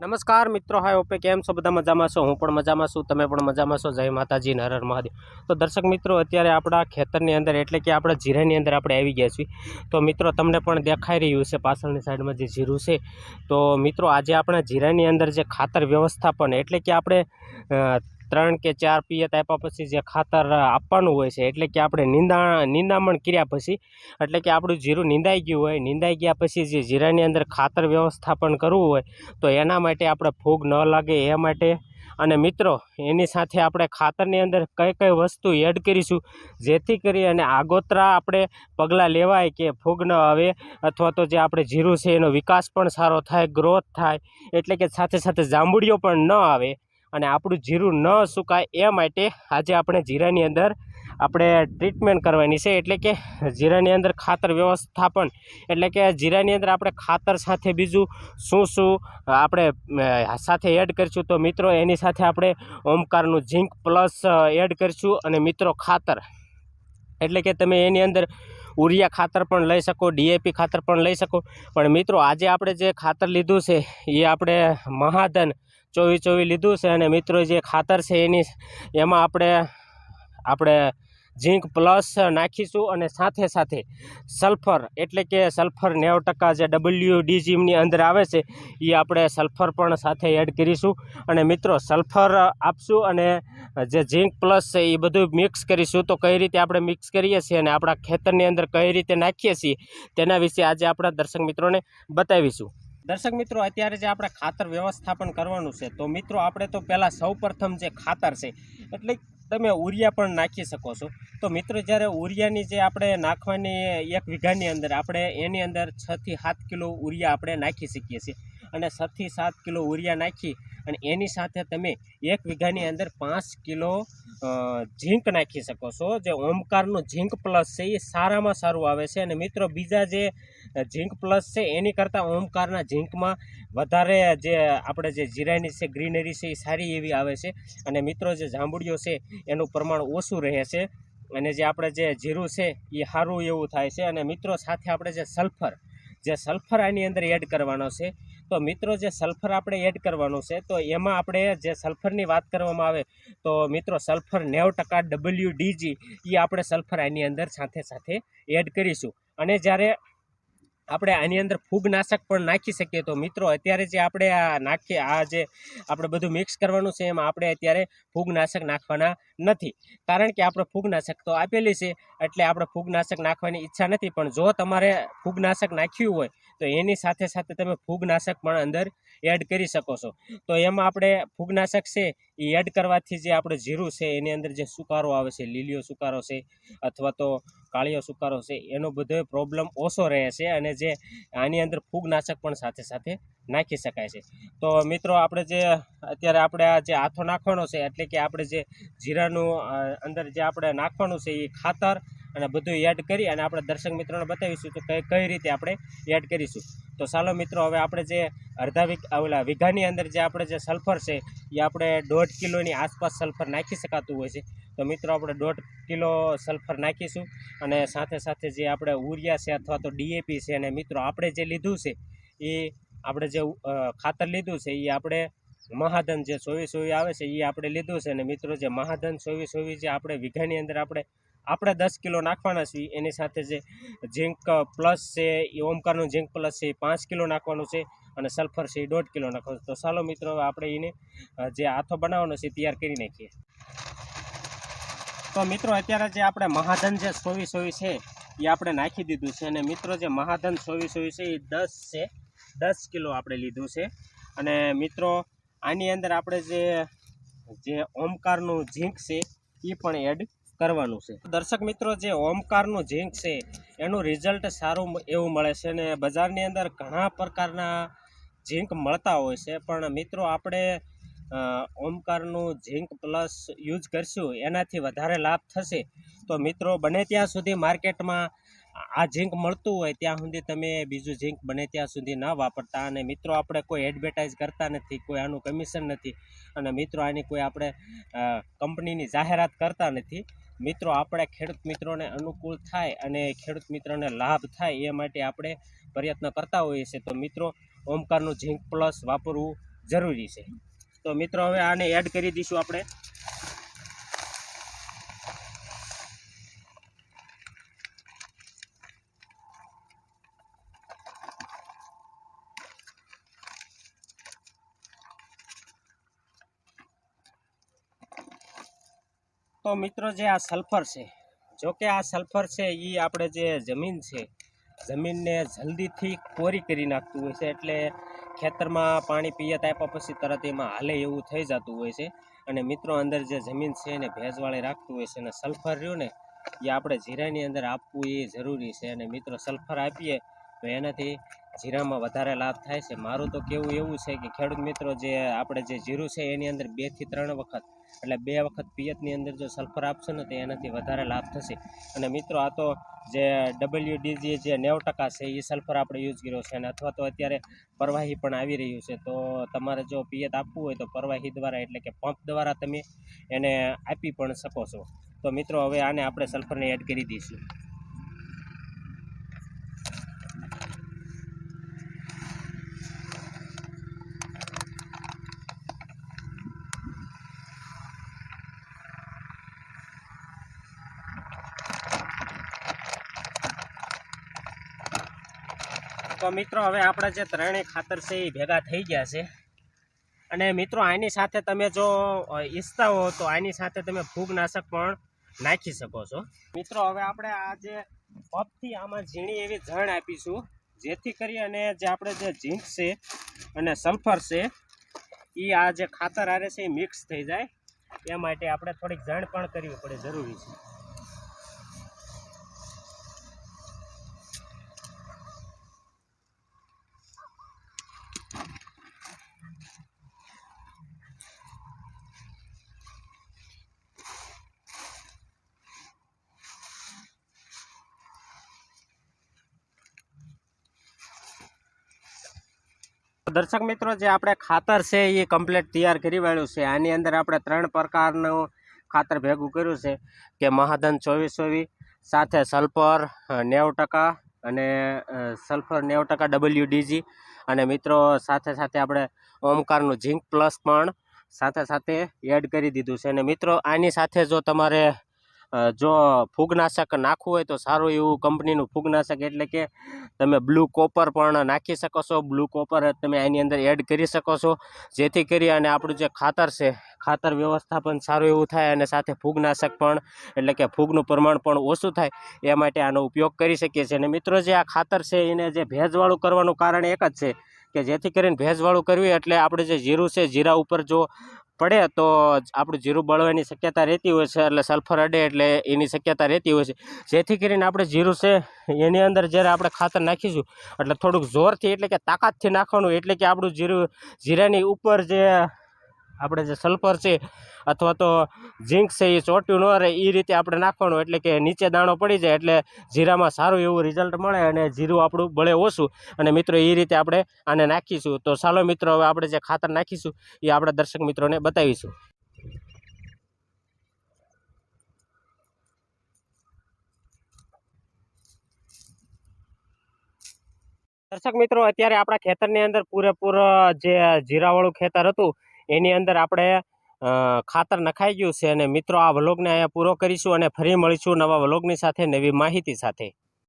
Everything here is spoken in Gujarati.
નમસ્કાર મિત્રો, હાય, ઓપે કેમ છો? બધા મજામાં છો? હું પણ મજામાં છું, તમે પણ મજામાં છો? જય માતાજી ને હર હર મહાદેવ. તો દર્શક મિત્રો, અત્યારે આપણા ખેતરની અંદર, એટલે કે આપણા જીરાની અંદર આપણે આવી ગયા છીએ. તો મિત્રો, તમને પણ દેખાઈ રહ્યું છે, પાછળની સાઈડમાં જે જીરું છે. તો મિત્રો, આજે આપણા જીરાની અંદર જે ખાતર વ્યવસ્થાપન, એટલે કે આપણે ત્રણ કે ચાર પિયત આપ્યા પછી જે ખાતર આપવાનું હોય છે, એટલે કે આપણે નિંદા, નિંદામણ કર્યા પછી, એટલે કે આપણું જીરું નિંદાઈ ગયું હોય, નિંદાઈ ગયા પછી જે જીરાની અંદર ખાતર વ્યવસ્થાપન કરવું હોય, તો એના માટે આપણે ફૂગ ન લાગે એ માટે. અને મિત્રો, એની સાથે આપણે ખાતરની અંદર કઈ કઈ વસ્તુ એડ કરીશું, જેથી કરી અને આગોતરા આપણે પગલાં લેવાય કે ફૂગ ન આવે, અથવા તો જે આપણે જીરું છે એનો વિકાસ પણ સારો થાય ગ્રોથ થાય, એટલે કે સાથે સાથે જાંબુડીઓ પણ ન આવે અને આપણું જીરું ન સુકાય એ માટે આજે આપણે જીરાની અંદર આપણે ટ્રીટમેન્ટ કરવાની છે. એટલે કે જીરાની અંદર ખાતર વ્યવસ્થાપન. એટલે કે જીરાની અંદર આપણે ખાતર સાથે બીજું શું શું આપણે સાથે એડ કરીશું તો મિત્રો એની સાથે આપણે ઓમકારનું ઝીંક પ્લસ એડ કરીશું અને મિત્રો ખાતર. એટલે કે તમે એની અંદર ઉરિયા ખાતર પણ લઈ શકો ડીએપી ખાતર પણ લઈ શકો. પણ મિત્રો આજે આપણે જે ખાતર લીધું છે એ આપણે મહાધન ચોવીસ ચોવી લીધું છે અને મિત્રો જે ખાતર છે એની એમાં આપણે આપણે ઝીંક પ્લસ નાખીશું અને સાથે સાથે સલ્ફર એટલે કે સલ્ફર નેવ ટકા જે ડબલ્યુ ડીજીમની અંદર આવે છે એ આપણે સલ્ફર પણ સાથે એડ કરીશું. અને મિત્રો સલ્ફર આપશું અને જે ઝીંક પ્લસ છે એ બધું મિક્સ કરીશું. તો કઈ રીતે આપણે મિક્સ કરીએ છીએ અને આપણા ખેતરની અંદર કઈ રીતે નાખીએ છીએ, તેના વિશે આજે આપણા દર્શક મિત્રોને બતાવીશું. દર્શક મિત્રો, અત્યારે જે આપણે ખાતર વ્યવસ્થાપન કરવાનું છે, તો મિત્રો આપણે તો પહેલાં સૌપ્રથમ જે ખાતર છે, એટલે તમે ઉરિયા પણ નાખી શકો છો. તો મિત્રો, જ્યારે ઉરિયાની જે આપણે નાખવાની એક વીઘાની અંદર આપણે એની અંદર છથી સાત કિલો ઉરિયા આપણે નાખી શકીએ છીએ. અને છથી સાત કિલો ઉરિયા નાખી અને એની સાથે તમે એક વીઘાની અંદર પાંચ કિલો ઝીંક નાખી શકો છો. જે ઓમકારનું ઝીંક પ્લસ છે, એ સારામાં સારું આવે છે. અને મિત્રો, બીજા જે ઝીંક પ્લસ છે, એની કરતાં ઓમકારના ઝીંકમાં વધારે જે આપણે જે જીરાની છે, ગ્રીનરી છે, એ સારી એવી આવે છે. અને મિત્રો, જે જાંબુડીઓ છે, એનું પ્રમાણ ઓછું રહે છે. અને જે આપણે જે જીરું છે, એ સારું એવું થાય છે. અને મિત્રો, સાથે આપણે જે સલ્ફર જે સલ્ફર આની અંદર એડ કરવાનો છે તો મિત્રો જે સલ્ફર આપણે એડ કરવાનું છે, તો એમાં આપણે જે સલ્ફરની વાત કરવામાં આવે, તો મિત્રો સલ્ફર નેવ ટકા ડબલ્યુ ડીજી એ આપણે સલ્ફર આની અંદર સાથે સાથે એડ કરીશું. અને જ્યારે આપણે આની અંદર ફૂગનાશક પણ નાખી શકીએ. તો મિત્રો, અત્યારે જે આપણે આ નાખીએ, આ જે આપણે બધું મિક્સ કરવાનું છે, એમાં આપણે અત્યારે ફૂગનાશક નાખવાના નથી. કારણ કે આપણે ફૂગનાશક તો આપેલી છે, એટલે આપણે ફૂગનાશક નાખવાની ઈચ્છા નથી. પણ જો તમારે ફૂગનાશક નાખ્યું હોય, તો એની સાથે સાથે તમે ફૂગનાશક પણ અંદર એડ કરી શકો છો. તો એમાં આપણે ફૂગનાશક છે, એ એડ કરવાથી જે આપણે જીરું છે, એની અંદર જે સુકારો આવે છે, લીલીઓ સુકારો છે, અથવા તો કાળિયો સુકારો છે, એનો બધો પ્રોબ્લેમ ઓછો રહે છે અને જે આની અંદર ફૂગનાશક પણ સાથે સાથે નાખી શકાય છે. તો મિત્રો, આપણે જે અત્યારે આપણે આ જે હાથો નાખવાનો છે, એટલે કે આપણે જે જીરાનું અંદર જે આપણે નાખવાનું છે, એ ખાતર અને બધું એડ કરી અને આપણે દર્શક મિત્રોને બતાવીશું તો કઈ કઈ રીતે આપણે એડ કરીશું. તો ચાલો મિત્રો, હવે આપણે જે અડધા વીઘા ઓલા વીઘાની અંદર જે આપણે જે સલ્ફર છે, એ આપણે દોઢ કિલોની આસપાસ સલ્ફર નાખી શકાતું હોય છે. તો મિત્રો, આપણે દોઢ કિલો સલ્ફર નાખીશું અને સાથે સાથે જે આપણે ઉરિયા છે અથવા તો ડીએપી છે અને મિત્રો, આપણે જે લીધું છે, એ આપણે જે ખાતર લીધું છે, એ આપણે મહાધન જે સોવી સોવી આવે છે, એ આપણે લીધું છે અને મિત્રો, જે મહાધન સોવી સોવી જે આપણે વીઘાની અંદર આપણે આપણે દસ કિલો નાખવાના છીએ, એની સાથે જે ઝીંક પ્લસ છે એ ઓમકારનું ઝીંક પ્લસ છે એ પાંચ કિલો નાખવાનું છે અને સલ્ફર છે એ દોઢ કિલો નાખવાનું તો ચાલો મિત્રો, આપણે એને જે આથો બનાવવાનો છે તૈયાર કરી નાખીએ. તો મિત્રો, અત્યારે જે આપણે મહાધન જે સોવી સોવી છે એ આપણે નાખી દીધું છે અને મિત્રો, જે મહાધન સોવી સોવી છે એ દસ છે, દસ કિલો આપણે લીધું છે. અને મિત્રો, આની અંદર આપણે જે જે ઓમકારનું ઝીંક છે એ પણ એડ કરવાનું છે. દર્શક મિત્રો, જે ઓમકારનું ઝીંક છે, એનું રિઝલ્ટ સારું એવું મળે છે અને બજારની અંદર ઘણા પ્રકારના ઝીંક મળતા હોય છે. પણ મિત્રો, આપણે ઓમકારનું ઝીંક પ્લસ યુઝ કરશું, એનાથી વધારે લાભ થશે. તો મિત્રો, બને ત્યાં સુધી માર્કેટમાં આ ઝીંક મળતું હોય ત્યાં સુધી તમે બીજું ઝીંક બને ત્યાં સુધી ન વાપરતા. અને મિત્રો, આપણે કોઈ એડવર્ટાઇઝ કરતા નથી, કોઈ આનું કમિશન નથી, અને મિત્રો, આની કોઈ આપણે કંપનીની જાહેરાત કરતા નથી. મિત્રો, આપણે ખેડૂત મિત્રોને અનુકૂળ થાય અને ખેડૂત મિત્રોને લાભ થાય એ માટે આપણે પ્રયત્ન કરતા હોઈએ છીએ. તો મિત્રો, ઓમકારનું ઝીંક પ્લસ વાપરવું જરૂરી છે. તો મિત્રો, હવે આને એડ કરી દઈશું આપણે. તો મિત્રો જે આ સલ્ફર છે જો કે આ સલ્ફર છે એ આપણે જે જમીન છે, જમીનને જલ્દીથી કોરી કરી નાખતું હોય છે, એટલે ખેતરમાં પાણી પિયત આપ્યા પછી તરત એમાં હાલે એવું થઈ જતું હોય છે. અને મિત્રો અંદર જે જમીન છે એને ભેજવાળી રાખતું હોય છે અને સલ્ફર રહ્યું ને, એ આપણે જીરાની અંદર આપવું એ જરૂરી છે. અને મિત્રો સલ્ફર આપીએ તો એનાથી જીરામાં વધારે લાભ થાય છે. મારું તો કેવું એવું છે કે ખેડૂત મિત્રો જે આપણે જે જીરું છે એની અંદર બેથી ત્રણ વખત, એટલે બે વખત પિયતની અંદર જો સલ્ફર આપશો ને તો એનાથી વધારે લાભ થશે. અને મિત્રો આ તો જે ડબલ્યુડીજી જે નેવ ટકા છે એ સલ્ફર આપણે યુઝ કર્યો છે. અને અથવા તો અત્યારે પરવાહી પણ આવી રહ્યું છે. તો તમારે જો પિયત આપવું હોય તો પરવાહી દ્વારા એટલે કે પંપ દ્વારા તમે એને આપી પણ શકો છો. તો મિત્રો હવે આને આપણે સલ્ફરને એડ કરી દઈશું. તો મિત્રો, હવે આપણા જે ત્રણેય ખાતર છે એ ભેગા થઈ ગયા છે. અને મિત્રો, આની સાથે તમે જો ઈચ્છતા હો તો આની સાથે તમે ફૂગનાશક પણ નાખી શકો છો. મિત્રો, હવે આપણે આ જે પપથી આમાં ઝીણી એવી જણ આપીશું, જેથી કરી અને જે આપણે જે ઝીંક છે અને સલ્ફર છે એ આ જે ખાતર આરે છે એ મિક્સ થઈ જાય. એ માટે આપણે થોડીક જણ પણ કરવી પડે, જરૂરી છે. દર્શક મિત્રો, જે આપણે ખાતર છે એ કમ્પ્લીટ તૈયાર કરી વાળ્યું છે. આની અંદર આપણે ત્રણ પ્રકારનું ખાતર ભેગું કર્યું છે, કે મહાધન ચોવીસ ચોવીસ, સાથે સલ્ફર નેવ ટકા અને સલ્ફર નેવ ટકા ડબલ્યુડીજી અને મિત્રો, સાથે સાથે આપણે ઓમકારનું ઝીંક પ્લસ પણ સાથે સાથે એડ કરી દીધું છે. અને મિત્રો, આની સાથે જો તમારે જો ફૂગનાશક નાખવું હોય તો સારું એવું કંપનીનું ફૂગનાશક એટલે કે તમે બ્લુ કોપર પણ નાખી શકો છો. બ્લુ કોપર તમે એની અંદર એડ કરી શકો છો. જેથી કરી અને આપણું જે ખાતર છે, ખાતર વ્યવસ્થાપન સારું એવું થાય અને સાથે ફૂગનાશક પણ એટલે કે ફૂગનું પ્રમાણ પણ ઓછું થાય એ માટે આનો ઉપયોગ કરી શકીએ છીએ. અને મિત્રો, જે આ ખાતર છે, એને જે ભેજવાળું કરવાનું કારણ એક જ છે કે જેથી કરીને ભેજવાળું કરવી એટલે આપણે જે જીરું છે, જીરા ઉપર જો પડે, તો આપણું જીરું બળવાની શક્યતા રહેતી હોય છે, એટલે સલ્ફર અડે એટલે એની શક્યતા રહેતી હોય છે. જેથી કરીને આપણે જીરું છે, એની અંદર જ્યારે આપણે ખાતર નાખીશું, એટલે થોડુંક જોરથી એટલે કે તાકાતથી નાખવાનું, એટલે કે આપણું જીરું, જીરાની ઉપર જે આપણે જે સલ્ફર છે અથવા તો ઝીંક છે, એ ચોટ્યું ન રહે એ રીતે આપણે નાખવાનું. એટલે કે નીચે દાણો પડી જાય, એટલે જીરામાં સારું એવું રિઝલ્ટ મળે અને જીરું આપણું બળે ઓછું. અને મિત્રો એ રીતે આપણે આને નાખીશું. તો ચાલો મિત્રો, હવે આપણે જે ખાતર નાખીશું એ આપણે દર્શક મિત્રોને બતાવીશું. દર્શક મિત્રો, અત્યારે આપણા ખેતરની અંદર પૂરેપૂર જે જીરાવાળું ખેતર હતું એની અંદર આપણે ખાતર નખાઈ ગયું છે અને મિત્રો આ વ્લોગને અહીંયા પૂરો કરીશું અને ફરી મળીશું નવા વ્લોગની સાથે નવી માહિતી સાથે.